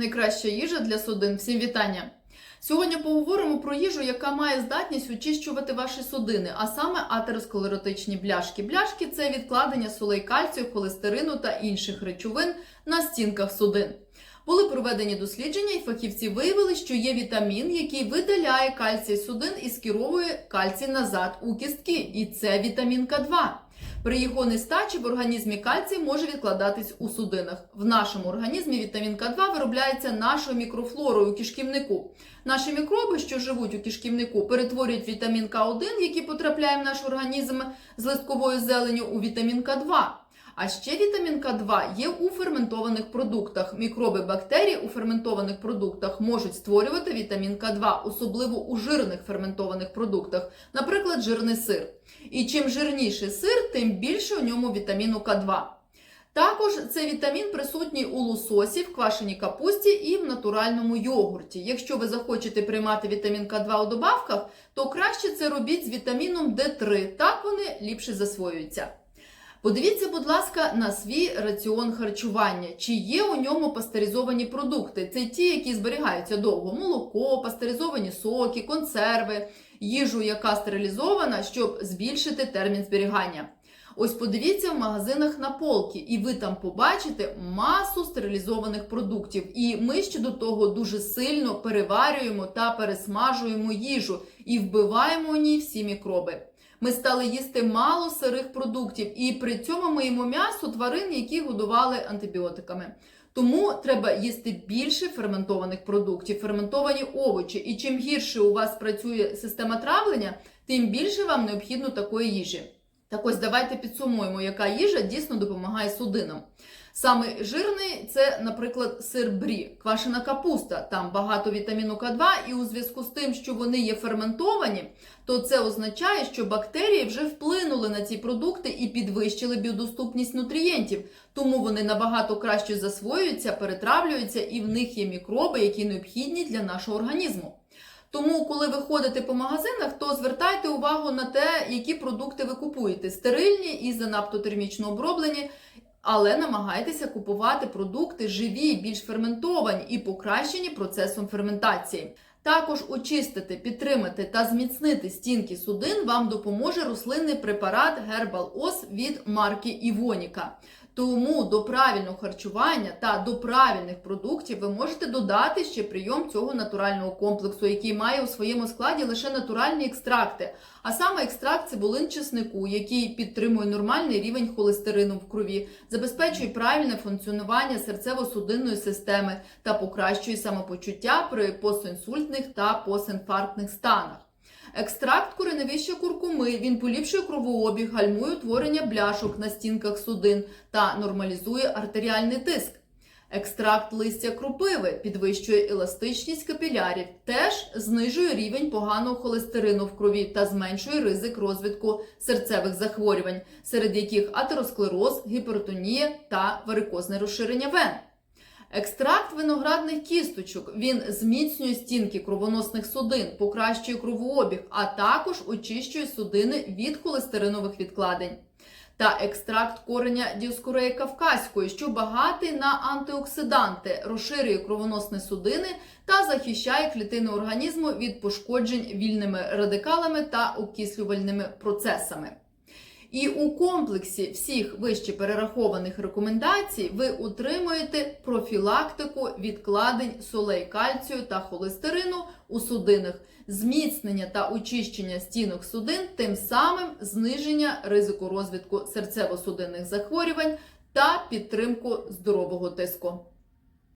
Найкраща їжа для судин. Всім вітання! Сьогодні поговоримо про їжу, яка має здатність очищувати ваші судини, а саме атеросклеротичні бляшки. Бляшки це відкладення солей кальцію, холестерину та інших речовин на стінках судин. Були проведені дослідження, і фахівці виявили, що є вітамін, який видаляє кальцій судин і скеровує кальцій назад у кістки. І це вітамін К2. При його нестачі в організмі кальцій може відкладатись у судинах. В нашому організмі вітамін К2 виробляється нашою мікрофлорою у кишківнику. Наші мікроби, що живуть у кишківнику, перетворюють вітамін К1, який потрапляє в наш організм з листковою зеленю, у вітамін К2. А ще вітамін К2 є у ферментованих продуктах. Мікроби бактерій у ферментованих продуктах можуть створювати вітамін К2, особливо у жирних ферментованих продуктах, наприклад, жирний сир. І чим жирніший сир, тим більше у ньому вітаміну К2. Також цей вітамін присутній у лососі, в квашеній капусті і в натуральному йогурті. Якщо ви захочете приймати вітамін К2 у добавках, то краще це робіть з вітаміном Д3, так вони ліпше засвоюються. Подивіться, будь ласка, на свій раціон харчування. Чи є у ньому пастеризовані продукти? Це ті, які зберігаються довго: молоко, пастеризовані соки, консерви, їжу, яка стерилізована, щоб збільшити термін зберігання. Ось подивіться в магазинах на полки, і ви там побачите масу стерилізованих продуктів. І ми ще до того дуже сильно переварюємо та пересмажуємо їжу і вбиваємо у ній всі мікроби. Ми стали їсти мало сирих продуктів, і при цьому ми їмо м'ясо тварин, які годували антибіотиками. Тому треба їсти більше ферментованих продуктів, ферментовані овочі. І чим гірше у вас працює система травлення, тим більше вам необхідно такої їжі. Так ось давайте підсумуємо, яка їжа дійсно допомагає судинам. Саме жирний це, наприклад, сир брі, квашена капуста. Там багато вітаміну К2, і у зв'язку з тим, що вони є ферментовані, то це означає, що бактерії вже вплинули на ці продукти і підвищили біодоступність нутрієнтів. Тому вони набагато краще засвоюються, перетравлюються, і в них є мікроби, які необхідні для нашого організму. Тому, коли ви ходите по магазинах, то звертайте увагу на те, які продукти ви купуєте: стерильні і занадто термічно оброблені. Але намагайтеся купувати продукти живі, більш ферментовані і покращені процесом ферментації. Також очистити, підтримати та зміцнити стінки судин вам допоможе рослинний препарат Herbal Os від марки Івоніка. Тому до правильного харчування та до правильних продуктів ви можете додати ще прийом цього натурального комплексу, який має у своєму складі лише натуральні екстракти, а саме екстракт цибулин чеснику, який підтримує нормальний рівень холестерину в крові, забезпечує правильне функціонування серцево-судинної системи та покращує самопочуття при постінсультних та постінфарктних станах. Екстракт кореневища куркуми він поліпшує кровообіг, гальмує утворення бляшок на стінках судин та нормалізує артеріальний тиск. Екстракт листя крупиви підвищує еластичність капілярів, теж знижує рівень поганого холестерину в крові та зменшує ризик розвитку серцевих захворювань, серед яких атеросклероз, гіпертонія та варикозне розширення вен. Екстракт виноградних кісточок він зміцнює стінки кровоносних судин, покращує кровообіг, а також очищує судини від холестеринових відкладень. Та екстракт кореня діоскуреї кавказької, що багатий на антиоксиданти, розширює кровоносні судини та захищає клітини організму від пошкоджень вільними радикалами та окислювальними процесами. І у комплексі всіх вище перерахованих рекомендацій ви отримуєте профілактику відкладень солей кальцію та холестерину у судинах, зміцнення та очищення стінок судин, тим самим зниження ризику розвитку серцево-судинних захворювань та підтримку здорового тиску.